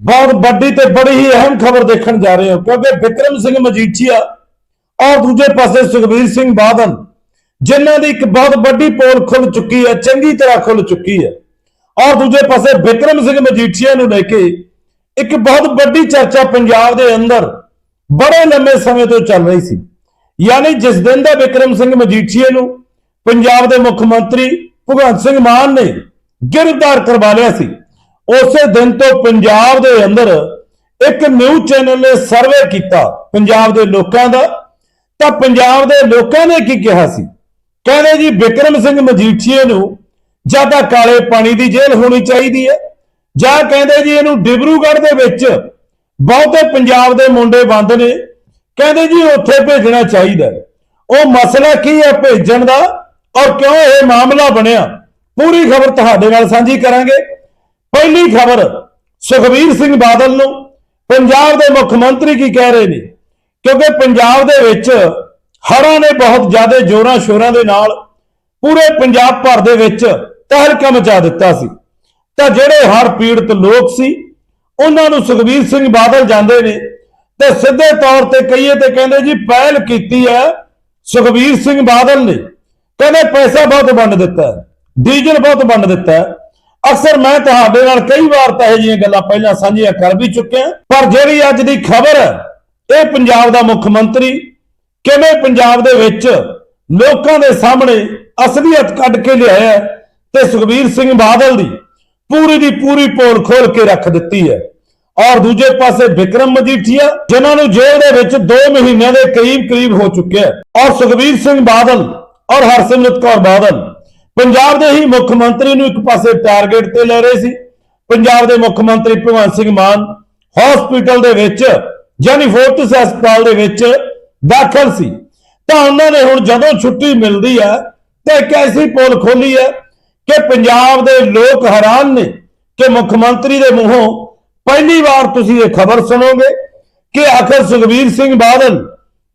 ਬਹੁਤ ਵੱਡੀ ਤੇ ਬੜੀ ਹੀ ਅਹਿਮ ਖਬਰ ਦੇਖਣ ਜਾ ਰਹੇ ਹਾਂ, ਕਿਉਂਕਿ ਵਿਕਰਮ ਸਿੰਘ ਮਜੀਠੀਆ ਔਰ ਦੂਜੇ ਪਾਸੇ ਸੁਖਬੀਰ ਸਿੰਘ ਬਾਦਲ, ਜਿਨ੍ਹਾਂ ਦੀ ਇੱਕ ਬਹੁਤ ਵੱਡੀ ਪੋਲ ਖੁੱਲ ਚੁੱਕੀ ਹੈ, ਚੰਗੀ ਤਰ੍ਹਾਂ ਖੁੱਲ ਚੁੱਕੀ ਹੈ, ਔਰ ਦੂਜੇ ਪਾਸੇ ਵਿਕਰਮ ਸਿੰਘ ਮਜੀਠੀਆ ਨੂੰ ਲੈ ਕੇ ਇੱਕ ਬਹੁਤ ਵੱਡੀ ਚਰਚਾ ਪੰਜਾਬ ਦੇ ਅੰਦਰ ਬੜੇ ਲੰਮੇ ਸਮੇਂ ਤੋਂ ਚੱਲ ਰਹੀ ਸੀ। ਯਾਨੀ ਜਿਸ ਦਿਨ ਦਾ ਵਿਕਰਮ ਸਿੰਘ ਮਜੀਠੀਆ ਨੂੰ ਪੰਜਾਬ ਦੇ ਮੁੱਖ ਮੰਤਰੀ ਭਗਵੰਤ ਸਿੰਘ ਮਾਨ ਨੇ ਗ੍ਰਿਫਤਾਰ ਕਰਵਾ ਲਿਆ ਸੀ ਉਸੇ ਦਿਨ ਤੋਂ ਪੰਜਾਬ ਦੇ ਅੰਦਰ ਇੱਕ ਨਿਊਜ਼ ਚੈਨਲ ਨੇ ਸਰਵੇ ਕੀਤਾ ਪੰਜਾਬ ਦੇ ਲੋਕਾਂ ਦਾ। ਤਾਂ ਪੰਜਾਬ ਦੇ ਲੋਕਾਂ ਨੇ ਕੀ ਕਿਹਾ ਸੀ? ਕਹਿੰਦੇ ਜੀ, ਵਿਕਰਮ ਸਿੰਘ ਮਜੀਠੀਏ ਨੂੰ ਜਾਂ ਤਾਂ ਕਾਲੇ ਪਾਣੀ ਦੀ ਜੇਲ੍ਹ ਹੋਣੀ ਚਾਹੀਦੀ ਹੈ, ਜਾਂ ਕਹਿੰਦੇ ਜੀ ਇਹਨੂੰ ਡਿਬਰੂਗੜ੍ਹ ਦੇ ਵਿੱਚ ਬਹੁਤੇ ਪੰਜਾਬ ਦੇ ਮੁੰਡੇ ਬੰਦ ਨੇ। ਕਹਿੰਦੇ ਜੀ, ਉੱਥੇ ਭੇਜਣਾ ਚਾਹੀਦਾ ਉਹ ਮਸਲਾ ਕੀ ਹੈ ਭੇਜਣ ਦਾ ਔਰ ਕਿਉਂ ਇਹ ਮਾਮਲਾ ਬਣਿਆ? ਪੂਰੀ ਖਬਰ ਤੁਹਾਡੇ ਨਾਲ ਸਾਂਝੀ ਕਰਾਂਗੇ। ਪਹਿਲੀ ਖਬਰ ਸੁਖਬੀਰ ਸਿੰਘ ਬਾਦਲ ਨੂੰ। ਪੰਜਾਬ ਦੇ ਮੁੱਖ ਮੰਤਰੀ ਕੀ ਕਹਿ ਰਹੇ ਨੇ? ਕਿਉਂਕਿ ਪੰਜਾਬ ਦੇ ਵਿੱਚ ਹੜ੍ਹਾਂ ਨੇ ਬਹੁਤ ਜ਼ਿਆਦਾ ਜ਼ੋਰਾਂ ਸ਼ੋਰਾਂ ਦੇ ਨਾਲ ਪੂਰੇ ਪੰਜਾਬ ਭਰ ਦੇ ਵਿੱਚ ਤਹਿਲਕਾ ਮਚਾ ਦਿੱਤਾ ਸੀ। ਤਾਂ ਜਿਹੜੇ ਹੜ ਪੀੜਤ ਲੋਕ ਸੀ, ਉਹਨਾਂ ਨੂੰ ਸੁਖਬੀਰ ਸਿੰਘ ਬਾਦਲ ਜਾਂਦੇ ਨੇ ਤੇ ਸਿੱਧੇ ਤੌਰ ਤੇ ਕਹੀਏ ਤੇ ਕਹਿੰਦੇ ਜੀ ਪਹਿਲ ਕੀਤੀ ਹੈ ਸੁਖਬੀਰ ਸਿੰਘ ਬਾਦਲ ਨੇ। ਕਹਿੰਦੇ ਪੈਸਾ ਬਹੁਤ ਵੰਡ ਦਿੱਤਾ ਡੀਜ਼ਲ ਬਹੁਤ ਵੰਡ ਦਿੱਤਾ ਅਕਸਰ ਮੈਂ ਤੁਹਾਡੇ ਨਾਲ ਕਈ ਵਾਰ ਤਾਂ ਇਹ ਜਿਹੀਆਂ ਗੱਲਾਂ ਪਹਿਲਾਂ ਸਾਂਝੀਆਂ ਕਰ ਵੀ ਚੁੱਕਿਆ ਪਰ ਜਿਹੜੀ ਅੱਜ ਦੀ ਖਬਰ ਹੈ ਇਹ ਪੰਜਾਬ ਦਾ ਮੁੱਖ ਮੰਤਰੀ ਕਿਵੇਂ ਪੰਜਾਬ ਦੇ ਵਿੱਚ ਲੋਕਾਂ ਦੇ ਸਾਹਮਣੇ ਅਸਲੀਅਤ ਕੱਢ ਕੇ ਲਿਆਇਆ ਤੇ ਸੁਖਬੀਰ ਸਿੰਘ ਬਾਦਲ ਦੀ ਪੂਰੀ ਦੀ ਪੂਰੀ ਪੋਲ ਖੋਲ ਕੇ ਰੱਖ ਦਿੱਤੀ ਹੈ। ਔਰ ਦੂਜੇ ਪਾਸੇ ਵਿਕਰਮ ਮਜੀਠੀਆ, ਜਿਨ੍ਹਾਂ ਨੂੰ ਜੇਲ੍ਹ ਦੇ ਵਿੱਚ 2 ਮਹੀਨਿਆਂ ਦੇ ਕਰੀਬ ਕਰੀਬ ਹੋ ਚੁੱਕਿਆ ਔਰ ਸੁਖਬੀਰ ਸਿੰਘ ਬਾਦਲ ਔਰ ਹਰਸਿਮਰਤ ਕੌਰ ਬਾਦਲ ਪੰਜਾਬ ਦੇ ਹੀ ਮੁੱਖ ਮੰਤਰੀ ਨੂੰ ਇੱਕ ਪਾਸੇ ਟਾਰਗੇਟ ਤੇ ਲੈ ਰਹੇ ਸੀ। ਪੰਜਾਬ ਦੇ ਮੁੱਖ ਮੰਤਰੀ ਭਗਵੰਤ ਸਿੰਘ ਮਾਨ ਹਸਪੀਟਲ ਦੇ ਵਿੱਚ, ਯਾਨੀ ਫੋਰਟਿਸ ਹਸਪਤਾਲ ਦੇ ਵਿੱਚ ਦਾਖਲ ਸੀ। ਤਾਂ ਉਹਨਾਂ ਨੇ ਹੁਣ ਜਦੋਂ ਛੁੱਟੀ ਮਿਲਦੀ ਹੈ, ਤੇ ਇੱਕ ਐਸੀ ਪੋਲ ਖੋਲੀ ਹੈ ਕਿ ਪੰਜਾਬ ਦੇ ਲੋਕ ਹੈਰਾਨ ਨੇ ਕਿ ਮੁੱਖ ਮੰਤਰੀ ਦੇ ਮੂੰਹੋਂ ਪਹਿਲੀ ਵਾਰ ਤੁਸੀਂ ਇਹ ਖਬਰ ਸੁਣੋਗੇ ਕਿ ਆਖਰ ਸੁਖਬੀਰ ਸਿੰਘ ਬਾਦਲ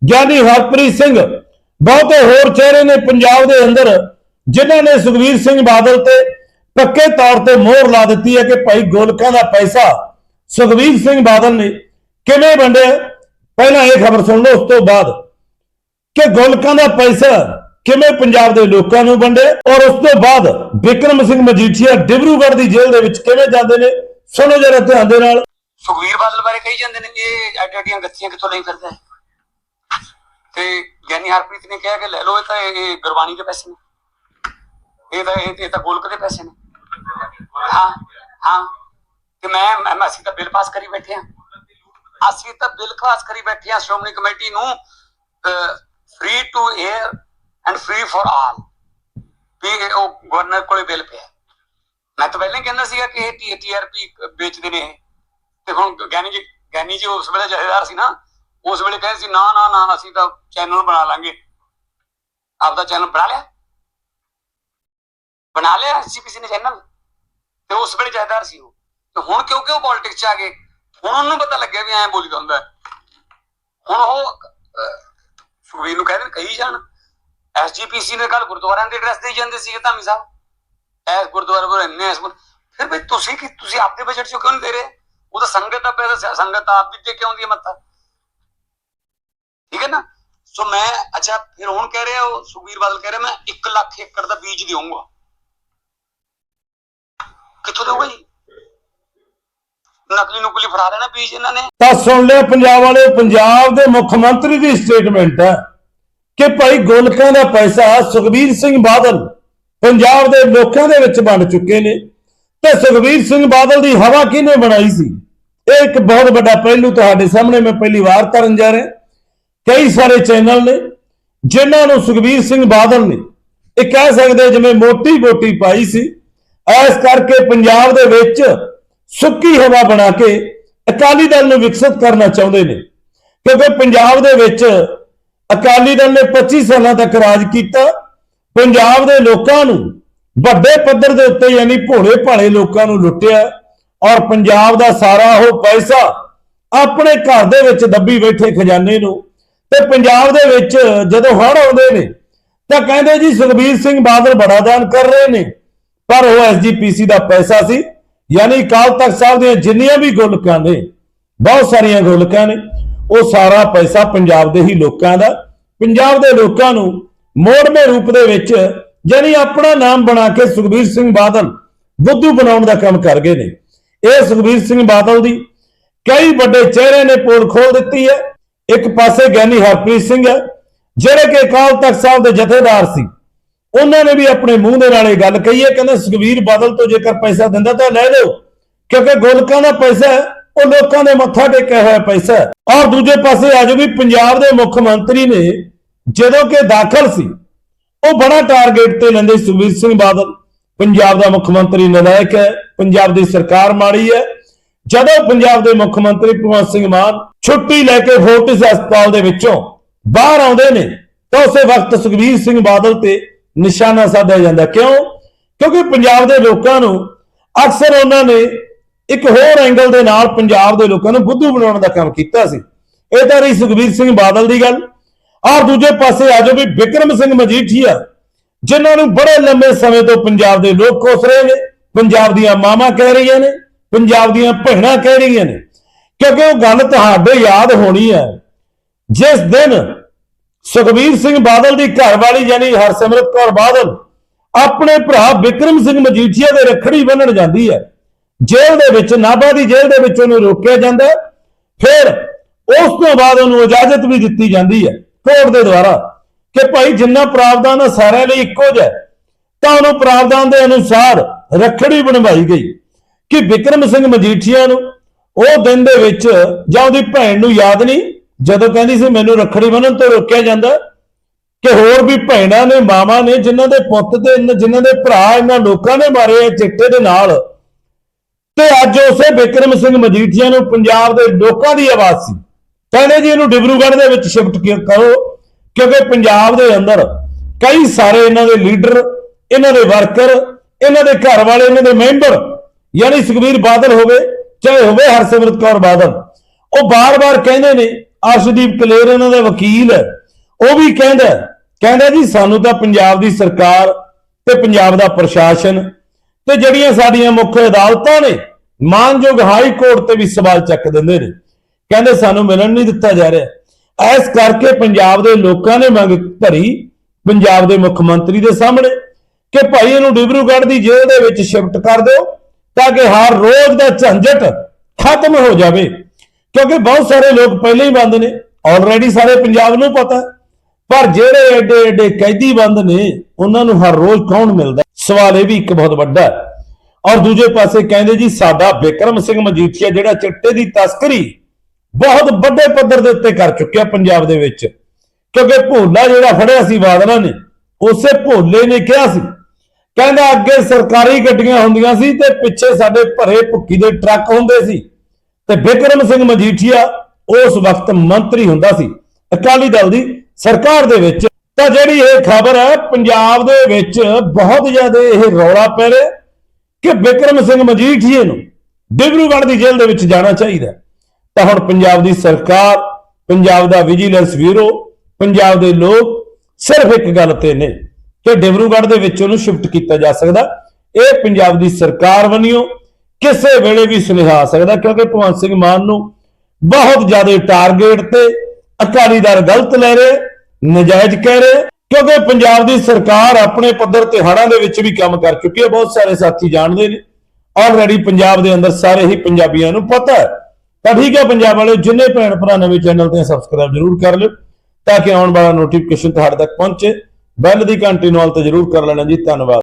ਗਿਆਨੀ ਹਰਪ੍ਰੀਤ ਸਿੰਘ, ਬਹੁਤੇ ਹੋਰ ਚਿਹਰੇ ਨੇ ਪੰਜਾਬ ਦੇ ਅੰਦਰ ਜਿਨ੍ਹਾਂ ਨੇ ਸੁਖਬੀਰ ਸਿੰਘ ਬਾਦਲ ਤੇ ਪੱਕੇ ਤੌਰ ਤੇ ਮੋਹਰ ਲਾ ਦਿੱਤੀ ਹੈ ਕਿ ਭਾਈ ਗੋਲਕਾਂ ਦਾ ਪੈਸਾ ਸੁਖਬੀਰ ਸਿੰਘ ਬਾਦਲ ਨੇ ਕਿਵੇਂ ਵੰਡਿਆ ਪਹਿਲਾਂ ਇਹ ਖਬਰ ਸੁਣ ਲਓ, ਉਸ ਤੋਂ ਬਾਅਦ ਕਿ ਗੋਲਕਾਂ ਦਾ ਪੈਸਾ ਕਿਵੇਂ ਪੰਜਾਬ ਦੇ ਲੋਕਾਂ ਨੂੰ ਵੰਡੇ ਔਰ ਉਸ ਤੋਂ ਬਾਅਦ ਵਿਕਰਮ ਸਿੰਘ ਮਜੀਠੀਆ ਡਿਬਰੂਗੜ੍ਹ ਦੀ ਜੇਲ੍ਹ ਦੇ ਵਿੱਚ ਕਿਵੇਂ ਜਾਂਦੇ ਨੇ, ਸੁਣੋ ਜਰਾ ਧਿਆਨ ਦੇ ਨਾਲ। ਸੁਖਵੀਰ ਬਾਦਲ ਬਾਰੇ ਕਹੀ ਜਾਂਦੇ ਨੇ ਕਿ ਇਹ ਐਡੀਆਂ ਗੱਥੀਆਂ ਕਿੱਥੋਂ ਲਈ ਫਿਰਦਾ ਹੈ? ਤੇ ਗਿਆਨੀ ਹਰਪ੍ਰੀਤ ਨੇ ਕਿਹਾ ਕਿ ਲੈ ਲਓ ਇਹ ਤਾਂ ਇਹ ਗੁਰਬਾਣੀ ਦੇ ਪੈਸੇ ਨੇ। ਇਹ ਤਾਂ ਇਹ ਤਾਂ ਗੋਲਕ ਦੇ ਪੈਸੇ ਨੇ। ਹਾਂ ਹਾਂ। ਤੇ ਮੈਂ ਅਸੀਂ ਤਾਂ ਬਿੱਲ ਪਾਸ ਕਰੀ ਬੈਠੇ ਹਾਂ। ਅਸੀਂ ਤਾਂ ਬਿੱਲ ਪਾਸ ਕਰੀ ਬੈਠੇ ਹਾਂ ਸ਼੍ਰੋਮਣੀ ਕਮੇਟੀ ਨੂੰ free to air and free for all ਵੀ ਉਹ ਗਵਰਨਰ ਕੋਲੇ ਬਿੱਲ ਪਿਆ। ਮੈਂ ਤਾਂ ਪਹਿਲਾਂ ਕਹਿੰਦਾ ਸੀਗਾ ਕਿ ਇਹ ਟੀਆਰਪੀ ਵੇਚਦੇ ਨੇ ਇਹ। ਤੇ ਹੁਣ ਗਿਆਨੀ ਜੀ ਗਿਆਨੀ ਜੀ ਉਸ ਵੇਲੇ ਜਥੇਦਾਰ ਸੀ ਨਾ, ਉਸ ਵੇਲੇ ਕਹਿੰਦੇ ਸੀ, ਨਾ ਨਾ ਨਾ, ਅਸੀਂ ਤਾਂ ਚੈਨਲ ਬਣਾ ਲਾਂਗੇ। ਆਪਦਾ ਚੈਨਲ ਬਣਾ ਲਿਆ। ਬਣਾ ਲਿਆ ਸੀਪੀਸੀ ਨੇ ਚੈਨਲ ਤੇ ਉਸ ਵੇਲੇ ਜਾਇਦਾਰ ਸੀ ਉਹ। ਤੇ ਹੁਣ ਕਿਉਂਕਿ ਉਹ ਪੋਲਿਟਿਕਸ ਚ ਆ ਗਏ? ਹੁਣ ਉਹਨੂੰ ਪਤਾ ਲੱਗਿਆ ਵੀ ਐਂ ਬੋਲੀਦਾ ਹੁੰਦਾ। ਹੁਣ ਉਹ ਸੁਖਵੀਰ ਨੂੰ ਕਹਿੰਦੇ ਕਹੀ ਜਾਣ ਐਸਜੀਪੀਸੀ ਨੇ ਕੱਲ ਗੁਰਦੁਆਰਿਆਂ ਦੇ ਐਡਰੈਸ ਦੇਈ ਜਾਂਦੇ ਸੀਗੇ ਧਾਮੀ ਸਾਹਿਬ। ਐਸ ਗੁਰਦੁਆਰੇ ਕੋਲ ਇੰਨੇ ਐਸ ਫਿਰ ਵੀ ਤੁਸੀਂ ਕਿ ਤੁਸੀਂ ਆਪਣੇ ਬਜਟ ਚ ਕਿਉਂ ਨਹੀਂ ਦੇ ਰਹੇ? ਉਹ ਤਾਂ ਸੰਗਤ ਦਾ ਪੈਸਾ ਸੰਗਤ ਆਪ ਵੀ ਦੇ ਕੇ ਆਉਂਦੀ ਹੈ ਮੱਥਾ। ਠੀਕ ਹੈ ਨਾ? ਸੋ ਮੈਂ ਅੱਛਾ, ਫਿਰ ਹੁਣ ਕਹਿ ਰਿਹਾ ਉਹ ਸੁਖਬੀਰ ਬਾਦਲ ਕਹਿ ਰਿਹਾ, ਮੈਂ 1 ਲੱਖ ਏਕੜ ਦਾ ਬੀਜ ਦੇਵਾਂਗਾ ਕਿੱਥੋਂ ਦੇਊਗਾ ਜੀ? ਨਕਲੀ ਨੁਕਲੀ ਫੜਾ ਦੇਣਾ ਬੀਜ ਇਹਨਾਂ ਨੇ। ਤਾਂ ਸੁਣ ਲਿਆ ਪੰਜਾਬ ਵਾਲੇ, ਪੰਜਾਬ ਦੇ ਮੁੱਖ ਮੰਤਰੀ ਦੀ ਸਟੇਟਮੈਂਟ ਹੈ ਕਿ ਭਾਈ ਗੋਲਕਾਂ ਦਾ ਪੈਸਾ ਸੁਖਬੀਰ ਸਿੰਘ ਬਾਦਲ ਪੰਜਾਬ ਦੇ ਲੋਕਾਂ ਦੇ ਵਿੱਚ ਵੰਡ ਚੁੱਕੇ ਨੇ। ਤੇ ਸੁਖਬੀਰ ਸਿੰਘ ਬਾਦਲ ਦੀ ਹਵਾ ਕਿਹਨੇ ਬਣਾਈ ਸੀ? ਇਹ ਇੱਕ ਬਹੁਤ ਵੱਡਾ ਪਹਿਲੂ ਤੁਹਾਡੇ ਸਾਹਮਣੇ ਮੈਂ ਪਹਿਲੀ ਵਾਰ ਕਰਨ ਜਾ ਰਿਹਾ। ਕਈ ਸਾਰੇ ਚੈਨਲ ਨੇ ਜਿਨ੍ਹਾਂ ਨੂੰ ਸੁਖਬੀਰ ਸਿੰਘ ਬਾਦਲ ਨੇ ਇਹ ਕਹਿ ਸਕਦੇ ਜਿਵੇਂ ਮੋਟੀ ਮੋਟੀ ਪਾਈ ਸੀ। ਐਸ ਕਰਕੇ ਪੰਜਾਬ ਦੇ ਵਿੱਚ ਸੁੱਕੀ ਹਵਾ ਬਣਾ ਕੇ ਅਕਾਲੀ ਦਲ ਨੂੰ ਵਿਕਸਿਤ ਕਰਨਾ ਚਾਹੁੰਦੇ ਨੇ। ਕਿਉਂਕਿ ਪੰਜਾਬ ਦੇ ਵਿੱਚ ਅਕਾਲੀ ਦਲ ਨੇ 25 ਸਾਲਾਂ ਤੱਕ ਰਾਜ ਕੀਤਾ। ਪੰਜਾਬ ਦੇ ਲੋਕਾਂ ਨੂੰ ਵੱਡੇ ਪੱਧਰ ਦੇ ਉੱਤੇ ਯਾਨੀ ਭੋਲੇ ਭਾਲੇ ਲੋਕਾਂ ਨੂੰ ਲੁੱਟਿਆ ਔਰ ਪੰਜਾਬ ਦਾ ਸਾਰਾ ਉਹ ਪੈਸਾ ਆਪਣੇ ਘਰ ਦੇ ਵਿੱਚ ਦੱਬੀ ਬੈਠੇ ਖਜ਼ਾਨੇ ਨੂੰ ਤੇ ਪੰਜਾਬ ਦੇ ਵਿੱਚ ਜਦੋਂ ਹੜ ਆਉਂਦੇ ਨੇ ਤਾਂ ਕਹਿੰਦੇ ਜੀ ਸੁਖਬੀਰ ਸਿੰਘ ਬਾਦਲ ਬੜਾ ਦਾਨ ਕਰ ਰਹੇ ਨੇ। ਪਰ ਉਹ ਐਸਜੀਪੀਸੀ ਦਾ ਪੈਸਾ ਸੀ, ਯਾਨੀ ਅਕਾਲ ਤਖਤ ਸਾਹਿਬ ਦੀਆਂ ਜਿੰਨੀਆਂ ਵੀ ਗੋਲਕਾਂ ਨੇ, ਬਹੁਤ ਸਾਰੀਆਂ ਗੋਲਕਾਂ ਨੇ, ਉਹ ਸਾਰਾ ਪੈਸਾ ਪੰਜਾਬ ਦੇ ਹੀ ਲੋਕਾਂ ਦਾ, ਪੰਜਾਬ ਦੇ ਲੋਕਾਂ ਨੂੰ ਮੋੜਵੇਂ ਰੂਪ ਦੇ ਵਿੱਚ ਯਾਨੀ ਆਪਣਾ ਨਾਮ ਬਣਾ ਕੇ ਸੁਖਬੀਰ ਸਿੰਘ ਬਾਦਲ ਬੁੱਧੂ ਬਣਾਉਣ ਦਾ ਕੰਮ ਕਰ ਗਏ ਨੇ। ਇਹ ਸੁਖਬੀਰ ਸਿੰਘ ਬਾਦਲ ਦੀ ਕਈ ਵੱਡੇ ਚਿਹਰੇ ਨੇ ਪੋਲ ਖੋਲ ਦਿੱਤੀ ਹੈ। ਇੱਕ ਪਾਸੇ ਗਿਆਨੀ ਹਰਪ੍ਰੀਤ ਸਿੰਘ ਹੈ, ਜਿਹੜੇ ਕਿ ਅਕਾਲ ਤਖਤ ਸਾਹਿਬ ਦੇ ਜਥੇਦਾਰ ਸੀ। ਉਹਨਾਂ ਨੇ ਵੀ ਆਪਣੇ ਮੂੰਹ ਦੇ ਨਾਲ ਇਹ ਗੱਲ ਕਹੀ ਹੈ, ਕਹਿੰਦੇ ਸੁਖਬੀਰ ਬਾਦਲ ਤੋਂ ਜੇਕਰ ਪੈਸਾ ਦਿੰਦਾ ਤਾਂ ਲੈ ਲਓ, ਕਿਉਂਕਿ ਗੋਲਕਾਂ ਦਾ ਪੈਸਾ ਉਹ ਲੋਕਾਂ ਦੇ ਮੱਥਾ ਟੇਕਿਆ ਹੋਇਆ ਪੈਸਾ ਔਰ ਦੂਜੇ ਪਾਸੇ ਅੱਜ ਵੀ ਪੰਜਾਬ ਦੇ ਮੁੱਖ ਮੰਤਰੀ ਨੇ ਜਦੋਂ ਕਿ ਦਾਖਲ ਸੀ, ਉਹ ਬੜਾ ਟਾਰਗੇਟ ਤੇ ਲੈਂਦੇ ਸੀ ਸੁਖਬੀਰ ਸਿੰਘ ਬਾਦਲ। ਪੰਜਾਬ ਦਾ ਮੁੱਖ ਮੰਤਰੀ ਨਲਾਇਕ ਹੈ, ਪੰਜਾਬ ਦੀ ਸਰਕਾਰ ਮਾੜੀ ਹੈ। ਜਦੋਂ ਪੰਜਾਬ ਦੇ ਮੁੱਖ ਮੰਤਰੀ ਭਗਵੰਤ ਸਿੰਘ ਮਾਨ ਛੁੱਟੀ ਲੈ ਕੇ ਫੋਰਟਿਸ ਹਸਪਤਾਲ ਦੇ ਵਿੱਚੋਂ ਬਾਹਰ ਆਉਂਦੇ ਨੇ, ਤਾਂ ਉਸੇ ਵਕਤ ਸੁਖਬੀਰ ਸਿੰਘ ਬਾਦਲ ਤੇ ਨਿਸ਼ਾਨਾ ਸਾਧਿਆ ਜਾਂਦਾ। ਕਿਉਂ? ਕਿਉਂਕਿ ਪੰਜਾਬ ਦੇ ਲੋਕਾਂ ਨੂੰ ਅਕਸਰ ਉਹਨਾਂ ਨੇ ਇੱਕ ਹੋਰ ਐਂਗਲ ਦੇ ਨਾਲ ਪੰਜਾਬ ਦੇ ਲੋਕਾਂ ਨੂੰ ਬੁੱਧੂ ਬਣਾਉਣ ਦਾ ਕੰਮ ਕੀਤਾ ਸੀ। ਇਹ ਤਾਂ ਰਹੀ ਸੁਖਬੀਰ ਸਿੰਘ ਬਾਦਲ ਦੀ ਗੱਲ। ਔਰ ਦੂਜੇ ਪਾਸੇ ਆ ਜਾਓ ਵੀ ਵਿਕਰਮ ਸਿੰਘ ਮਜੀਠੀਆ, ਜਿਨ੍ਹਾਂ ਨੂੰ ਬੜੇ ਲੰਮੇ ਸਮੇਂ ਤੋਂ ਪੰਜਾਬ ਦੇ ਲੋਕ ਕੋਸ ਰਹੇ ਨੇ, ਪੰਜਾਬ ਦੀਆਂ ਮਾਵਾਂ ਕਹਿ ਰਹੀਆਂ ਨੇ, ਪੰਜਾਬ ਦੀਆਂ ਭੈਣਾਂ ਕਹਿ ਰਹੀਆਂ ਨੇ। ਕਿਉਂਕਿ ਉਹ ਗੱਲ ਤੁਹਾਡੇ ਯਾਦ ਹੋਣੀ ਹੈ। ਜਿਸ ਦਿਨ ਸੁਖਬੀਰ ਸਿੰਘ ਬਾਦਲ ਦੀ ਘਰ ਵਾਲੀ ਯਾਨੀ ਹਰਸਿਮਰਤ ਕੌਰ ਬਾਦਲ ਆਪਣੇ ਭਰਾ ਵਿਕਰਮ ਸਿੰਘ ਮਜੀਠੀਆ ਦੇ ਰੱਖੜੀ ਬੰਨਣ ਜਾਂਦੀ ਹੈ। ਜੇਲ੍ਹ ਦੇ ਵਿੱਚ, ਨਾਭਾ ਦੀ ਜੇਲ੍ਹ ਦੇ ਵਿੱਚ ਉਹਨੂੰ ਰੋਕਿਆ ਜਾਂਦਾ ਫਿਰ ਉਸ ਤੋਂ ਬਾਅਦ ਉਹਨੂੰ ਇਜਾਜ਼ਤ ਵੀ ਦਿੱਤੀ ਜਾਂਦੀ ਹੈ ਕੋਰਟ ਦੇ ਦੁਆਰਾ ਕਿ ਭਾਈ ਜਿੰਨਾ ਪ੍ਰਾਵਧਾਨ ਹੈ ਸਾਰਿਆਂ ਲਈ ਇੱਕੋ ਜਿਹਾ ਤਾਂ ਉਹਨੂੰ ਪ੍ਰਾਵਧਾਨ ਦੇ ਅਨੁਸਾਰ ਰੱਖੜੀ ਬਣਵਾਈ ਗਈ ਕਿ ਵਿਕਰਮ ਸਿੰਘ ਮਜੀਠੀਆ ਨੂੰ ਉਹ ਦਿਨ ਦੇ ਵਿੱਚ ਜਾਂ ਉਹਦੀ ਭੈਣ ਨੂੰ ਯਾਦ ਨਹੀਂ ਜਦੋਂ ਕਹਿੰਦੀ ਸੀ, ਮੈਨੂੰ ਰੱਖੜੀ ਬੰਨਣ ਤੋਂ ਰੋਕਿਆ ਜਾਂਦਾ ਕਿ ਹੋਰ ਵੀ ਭੈਣਾਂ ਨੇ, ਮਾਵਾਂ ਨੇ, ਜਿਨ੍ਹਾਂ ਦੇ ਪੁੱਤ ਤੇ ਇਨ- ਜਿਨ੍ਹਾਂ ਦੇ ਭਰਾ, ਇਹਨਾਂ ਲੋਕਾਂ ਨੇ ਮਾਰੇ ਆ ਚਿੱਟੇ ਦੇ ਨਾਲ। ਤੇ ਅੱਜ ਉਸੇ ਬਿਕਰਮ ਸਿੰਘ ਮਜੀਠੀਆ ਨੂੰ ਪੰਜਾਬ ਦੇ ਲੋਕਾਂ ਦੀ ਆਵਾਜ਼ ਸੀ। ਕਹਿੰਦੇ ਜੀ, ਇਹਨੂੰ ਡਿਬਰੂਗੜ੍ਹ ਦੇ ਵਿੱਚ ਸ਼ਿਫਟ ਕਰੋ, ਕਿਉਂਕਿ ਪੰਜਾਬ ਦੇ ਅੰਦਰ ਕਈ ਸਾਰੇ ਇਹਨਾਂ ਦੇ ਲੀਡਰ, ਇਹਨਾਂ ਦੇ ਵਰਕਰ, ਇਹਨਾਂ ਦੇ ਘਰ ਵਾਲੇ ਇਹਨਾਂ ਦੇ ਮੈਂਬਰ, ਯਾਨੀ ਸੁਖਬੀਰ ਬਾਦਲ ਹੋਵੇ, ਚਾਹੇ ਹੋਵੇ ਹਰਸਿਮਰਤ ਕੌਰ ਬਾਦਲ, ਉਹ ਬਾਰ-ਬਾਰ ਕਹਿੰਦੇ ਨੇ ਅਰਸ਼ਦੀਪ ਕਲੇਰ ਇਹਨਾਂ ਦਾ ਵਕੀਲ ਹੈ। ਉਹ ਵੀ ਕਹਿੰਦਾ ਕਹਿੰਦਾ ਜੀ ਸਾਨੂੰ ਤਾਂ ਪੰਜਾਬ ਦੀ ਸਰਕਾਰ ਤੇ ਪੰਜਾਬ ਦਾ ਪ੍ਰਸ਼ਾਸਨ ਤੇ ਜਿਹੜੀਆਂ ਸਾਡੀਆਂ ਮੁੱਖ ਅਦਾਲਤਾਂ ਨੇ, ਮਾਨਯੋਗ ਹਾਈ ਕੋਰਟ ਤੇ ਵੀ ਸਵਾਲ ਚੱਕ ਦਿੰਦੇ ਨੇ। ਕਹਿੰਦੇ ਸਾਨੂੰ ਮਿਲਣ ਨਹੀਂ ਦਿੱਤਾ ਜਾ ਰਿਹਾ। ਇਸ ਕਰਕੇ ਪੰਜਾਬ ਦੇ ਲੋਕਾਂ ਨੇ ਮੰਗ ਭਰੀ ਪੰਜਾਬ ਦੇ ਮੁੱਖ ਮੰਤਰੀ ਦੇ ਸਾਹਮਣੇ ਕਿ ਭਾਈ ਇਹਨੂੰ ਡਿਬਰੂਗੜ੍ਹ ਦੀ ਜੇਲ੍ਹ ਦੇ ਵਿੱਚ ਸ਼ਿਫਟ ਕਰ ਦਿਓ ਤਾਂ ਕਿ ਹਰ ਰੋਜ਼ ਦਾ ਝੰਜਟ ਖਤਮ ਹੋ ਜਾਵੇ। ਕਿਉਂਕਿ ਬਹੁਤ ਸਾਰੇ ਲੋਕ ਪਹਿਲਾਂ ਹੀ ਬੰਦ ਨੇ ਆਲਰੇਡੀ ਸਾਰੇ ਪੰਜਾਬ ਨੂੰ ਪਤਾ ਪਰ ਜਿਹੜੇ ਐਡੇ ਐਡੇ ਕੈਦੀ ਬੰਦ ਨੇ, ਉਹਨਾਂ ਨੂੰ ਹਰ ਰੋਜ਼ ਕੌਣ ਮਿਲਦਾ? ਸਵਾਲ ਇਹ ਵੀ ਇੱਕ ਬਹੁਤ ਵੱਡਾ ਔਰ ਦੂਜੇ ਪਾਸੇ ਕਹਿੰਦੇ ਜੀ, ਸਾਡਾ ਵਿਕਰਮ ਸਿੰਘ ਮਜੀਠੀਆ ਜਿਹੜਾ ਚਿੱਟੇ ਦੀ ਤਸਕਰੀ ਬਹੁਤ ਵੱਡੇ ਪੱਧਰ ਦੇ ਉੱਤੇ ਕਰ ਚੁੱਕਿਆ ਪੰਜਾਬ ਦੇ ਵਿੱਚ। ਕਿਉਂਕਿ ਭੋਲਾ ਜਿਹੜਾ ਫੜਿਆ ਸੀ ਬਾਦਲਾਂ ਨੇ, ਉਸੇ ਭੋਲੇ ਨੇ ਕਿਹਾ ਸੀ। ਕਹਿੰਦਾ ਅੱਗੇ ਸਰਕਾਰੀ ਗੱਡੀਆਂ ਹੁੰਦੀਆਂ ਸੀ ਤੇ ਪਿੱਛੇ ਸਾਡੇ ਭਰੇ ਭੁੱਕੀ ਦੇ ਟਰੱਕ ਹੁੰਦੇ ਸੀ। ਤੇ ਬਿਕਰਮ ਸਿੰਘ ਮਜੀਠੀਆ ਉਸ ਵਕਤ ਮੰਤਰੀ ਹੁੰਦਾ ਸੀ। ਅਕਾਲੀ ਦਲ ਦੀ ਸਰਕਾਰ ਦੇ ਵਿੱਚ ਤਾਂ ਜਿਹੜੀ ਇਹ ਖਬਰ ਹੈ, ਪੰਜਾਬ ਦੇ ਵਿੱਚ ਬਹੁਤ ਜ਼ਿਆਦਾ ਇਹ ਰੌਲਾ ਪੈ ਰਿਹਾ ਕਿ ਬਿਕਰਮ ਸਿੰਘ ਮਜੀਠੀਏ ਨੂੰ ਡਿਬਰੂਗੜ੍ਹ ਦੀ ਜੇਲ੍ਹ ਦੇ ਵਿੱਚ ਜਾਣਾ ਚਾਹੀਦਾ ਤਾਂ ਹੁਣ ਪੰਜਾਬ ਦੀ ਸਰਕਾਰ, ਪੰਜਾਬ ਦਾ ਵਿਜੀਲੈਂਸ ਬਿਊਰੋ, ਪੰਜਾਬ ਦੇ ਲੋਕ ਸਿਰਫ ਇੱਕ ਗੱਲ ਤੇ ਨੇ ਕਿ ਡਿਬਰੂਗੜ੍ਹ ਦੇ ਵਿੱਚ ਉਹਨੂੰ ਸ਼ਿਫਟ ਕੀਤਾ ਜਾ ਸਕਦਾ। ਇਹ ਪੰਜਾਬ ਦੀ ਸਰਕਾਰ ਬਣਿਓ ਕਿਸੇ ਵੇਲੇ ਵੀ ਸੁਨੇਹਾ ਸਕਦਾ, ਕਿਉਂਕਿ ਭਗਵੰਤ ਸਿੰਘ ਮਾਨ ਨੂੰ ਬਹੁਤ ਜ਼ਿਆਦਾ ਟਾਰਗੇਟ ਤੇ ਅਕਾਲੀ ਦਲ ਗਲਤ ਲੈ ਰਹੇ, ਨਜਾਇਜ਼ ਕਹਿ ਰਹੇ, ਕਿਉਂਕਿ ਪੰਜਾਬ ਦੀ ਸਰਕਾਰ ਆਪਣੇ ਪੱਧਰ ਤੇ ਹੜ੍ਹਾਂ ਦੇ ਵਿੱਚ ਵੀ ਕੰਮ ਕਰ ਚੁੱਕੀ ਹੈ, ਬਹੁਤ ਸਾਰੇ ਸਾਥੀ ਜਾਣਦੇ ਨੇ। ਆਲਰੇਡੀ ਪੰਜਾਬ ਦੇ ਅੰਦਰ ਸਾਰੇ ਹੀ ਪੰਜਾਬੀਆਂ ਨੂੰ ਪਤਾ ਹੈ। ਤਾਂ ਠੀਕ ਹੈ ਪੰਜਾਬ ਵਾਲੇ ਜਿੰਨੇ ਭੈਣ ਭਰਾ ਨਵੇਂ ਚੈਨਲ ਤੇ ਸਬਸਕ੍ਰਾਈਬ ਜ਼ਰੂਰ ਕਰ ਲਿਓ, ਤਾਂ ਕਿ ਆਉਣ ਵਾਲਾ ਨੋਟੀਫਿਕੇਸ਼ਨ ਤੁਹਾਡੇ ਤੱਕ ਪਹੁੰਚੇ। ਬੈਲ ਦੀ ਘੰਟੀ ਨਾਲ ਤੇ ਜ਼ਰੂਰ ਕਰ ਲੈਣਾ ਜੀ, ਧੰਨਵਾਦ।